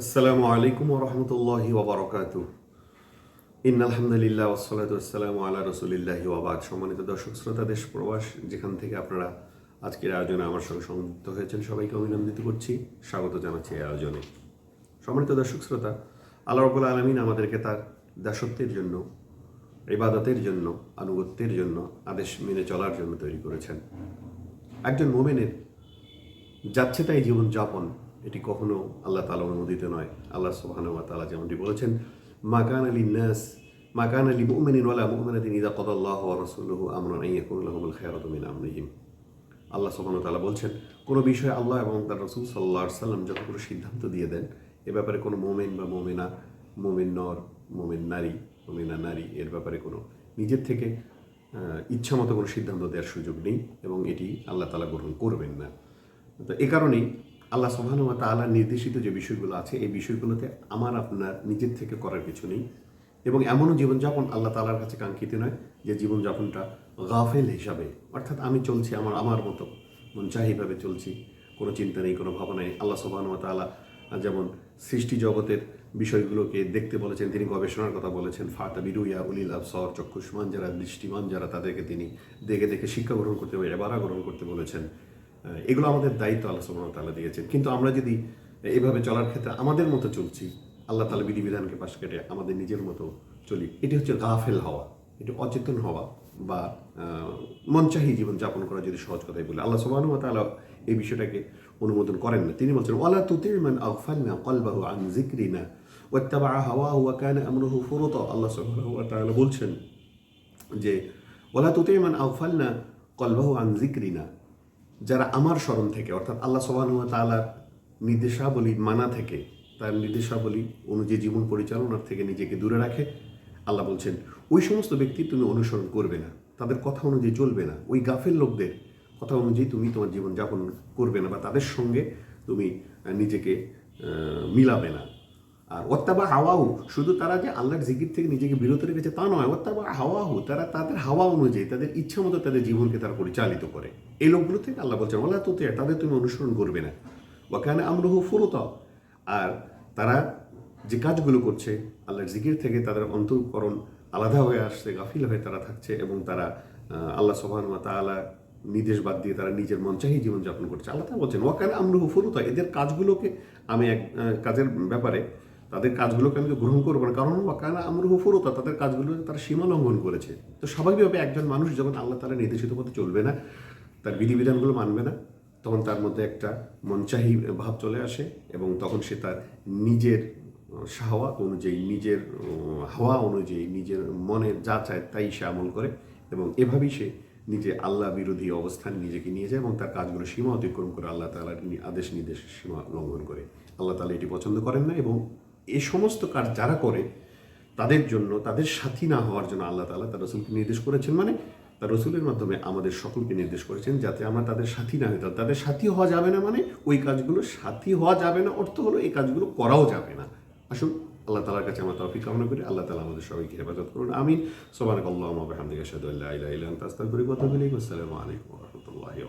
আসসালামু আলাইকুম রহমতুল্লাহি ওবরকাত ইন আলহামদুলিল্লাহ ওসলাত আসসালামু আল্লাহ রসুলিল্লাহি ওবাদ সম্মানিত দর্শক, শ্রোতা, দেশ, প্রবাস, যেখান থেকে আপনারা আজকের আয়োজনে আমার সঙ্গে সংযুক্ত হয়েছেন, সবাইকে অভিনন্দিত করছি, স্বাগত জানাচ্ছি এই আয়োজনে। সম্মানিত দর্শক, শ্রোতা, আল্লাহ রবুল আলমিন আমাদেরকে তার দাসত্বের জন্য, ইবাদতের জন্য, আনুগত্যের জন্য আদেশ মেনে চলার জন্য তৈরি করেছেন। একজন মোমেনের যাচ্ছে তাই জীবন যাপন এটি কখনো আল্লাহ তালা অনুমোদিত নয়। আল্লাহ সুবহান ওয়া তাআলা যেমনটি বলেছেন মাকান আলী নাস মাকান আলী মুমিনিন ওয়ালা মুমিনাতিন ইযা কাদাল্লাহু ওয়া রাসূলুহু আমরান আন ইয়াকুনা লাহুমুল খায়রাতু মিন আমরিহিম। আল্লাহ সুবহান ওয়া তাআলা বলছেন, কোনো বিষয়ে আল্লাহ এবং তার রাসূল সাল্লাল্লাহু সাল্লাম যখন কোনো সিদ্ধান্ত দিয়ে দেন, এ ব্যাপারে কোনো মোমেন বা মোমেনা, মোমেন নর, মোমেন নারী, মোমেনা নারী, এর ব্যাপারে কোনো নিজের থেকে ইচ্ছা মতো কোনো সিদ্ধান্ত দেওয়ার সুযোগ নেই এবং এটি আল্লাহ তালা গ্রহণ করবেন না। তো এ কারণেই আল্লাহ সুবহানুয়া তাআলার নির্দেশিত যে বিষয়গুলো আছে, এই বিষয়গুলোতে আমার, আপনার নিজের থেকে করার কিছু নেই। এবং এমনও জীবনযাপন আল্লাহ তালার কাছে কাঙ্ক্ষিত নয় যে জীবনযাপনটা গাফেল হিসাবে। অর্থাৎ আমি চলছি আমার আমার মতো মন চাহিভাবে চলছি, কোনো চিন্তা নেই, কোনো ভাবনা নেই। আল্লাহ সুবহানুয়া তাআলা যেমন সৃষ্টি জগতের বিষয়গুলোকে দেখতে বলেছেন, তিনি গবেষণার কথা বলেছেন ফাটা বিরুইয়া উলিল আবসর, চক্ষুষ্মান যারা, দৃষ্টিমান যারা, তাদেরকে তিনি দেখে দেখে শিক্ষা গ্রহণ করতে, এবারা গ্রহণ করতে বলেছেন। এগুলো আমাদের দায়িত্ব আল্লাহ সুবহানাহু তাআলা দিয়েছেন। কিন্তু আমরা যদি এভাবে চলার ক্ষেত্রে আমাদের মতো চলছি, আল্লাহ তালা বিধিবিধানকে পাশ কেটে আমাদের নিজের মতো চলি, এটি হচ্ছে গাফেল হওয়া, এটি অচেতন হওয়া বা মনচাহী জীবন যাপন করা যদি সহজ কথাই বলে। আল্লাহ সুবহানাহু ওয়া তাআলা এই বিষয়টাকে অনুমোদন করেন না। তিনি বলছেন, ওয়ালা তুতির মান আগফালনা কলবাহু আন যিকরিনা ওয়াত্তাবা হাওয়াহু ওয়া কানা আমরুহু ফুরুতা। আল্লাহ বলছেন যে ওলা তুতে মান আউফালনা কলবাহু আন জিক্রিনা যারা আমার স্মরণ থেকে, অর্থাৎ আল্লাহ সোবানু তালার নির্দেশাবলী মানা থেকে, তার নির্দেশাবলী অনুযায়ী জীবন পরিচালনার থেকে নিজেকে দূরে রাখে, আল্লাহ বলছেন, ওই সমস্ত ব্যক্তি তুমি অনুসরণ করবে না। তাদের কথা অনুযায়ী চলবে না। ওই গাফের লোকদের কথা অনুযায়ী তুমি তোমার জীবনযাপন করবে না বা তাদের সঙ্গে তুমি নিজেকে মিলাবে না। আর ওত্তাবা হাওয়াহু, শুধু তারা যে আল্লাহর জিকির থেকে নিজেকে বিরত রেখেছে তা নয়, ওত্তাবা হাওয়াহু, তারা তাদের হাওয়া অনুযায়ী, তাদের ইচ্ছা মতো তাদের জীবনকে তারা পরিচালিত করে। এই লোকগুলো থেকে আল্লাহ বলছেন ওলা তো তাদের তুমি অনুসরণ করবে না। ওখানে আমরহু ফুরত। আর তারা যে কাজগুলো করছে, আল্লাহর জিকির থেকে তাদের অন্তঃকরণ আলাদা হয়ে আসছে, গাফিল হয়ে তারা থাকছে এবং তারা আল্লাহ সোহান তাআলা নির্দেশ বাদ দিয়ে তারা নিজের মঞ্চাহী জীবনযাপন করছে। আল্লাহ বলছেন ওয়াকানে আমরহু ফুরুতা। এদের কাজগুলোকে আমি এক কাজের ব্যাপারে তাদের কাজগুলোকে আমি তো গ্রহণ করব না। কারণ ওয়াকানা আমরহু ফুরুতা, তাদের কাজগুলো তারা সীমা লঙ্ঘন করেছে। তো স্বাভাবিকভাবে একজন মানুষ যখন আল্লাহ তালা নির্দেশিত পথে চলবে না, তার বিধিবিধানগুলো মানবে না, তখন তার মধ্যে একটা মনচাহী ভাব চলে আসে এবং তখন সে তার নিজের সাহওয়া অনুযায়ী, নিজের হাওয়া অনুযায়ী, নিজের মনের যা চায় তাই সে আমল করে এবং এভাবেই সে নিজে আল্লাহ বিরোধী অবস্থান নিজেকে নিয়ে যায় এবং তার কাজগুলো সীমা অতিক্রম করে আল্লাহ তালার আদেশ নির্দেশ সীমা লঙ্ঘন করে। আল্লাহ তালা এটি পছন্দ করেন না এবং এ সমস্ত কাজ যারা করে, তাদের জন্য, তাদের সাথী না হওয়ার জন্য আল্লাহ তালা তার রসুলকে নির্দেশ করেছেন। মানে তার রসুলের মাধ্যমে আমাদের সকলকে নির্দেশ করেছেন যাতে আমরা তাদের সাথী না হইতে তাদের সাথী হওয়া যাবে না মানে ওই কাজগুলো সাথী হওয়া যাবে না। অর্থ হলো এই কাজগুলো করাও যাবে না। আসুন, আল্লাহ তালার কাছে আমরা তৌফিক কামনা করি। আল্লাহ তালা আমাদের সবাইকে হেফাজত করুন। আমিন। সোবানক আল্লাহ হামদিকা শাহাদু আল্লাহ ইলাহা ইল্লা আনতা, আস্তাগফিরুকা ওয়া আতুবু ইলাইক। আসসালামু আলাইকুম রাহমাতুল্লাহি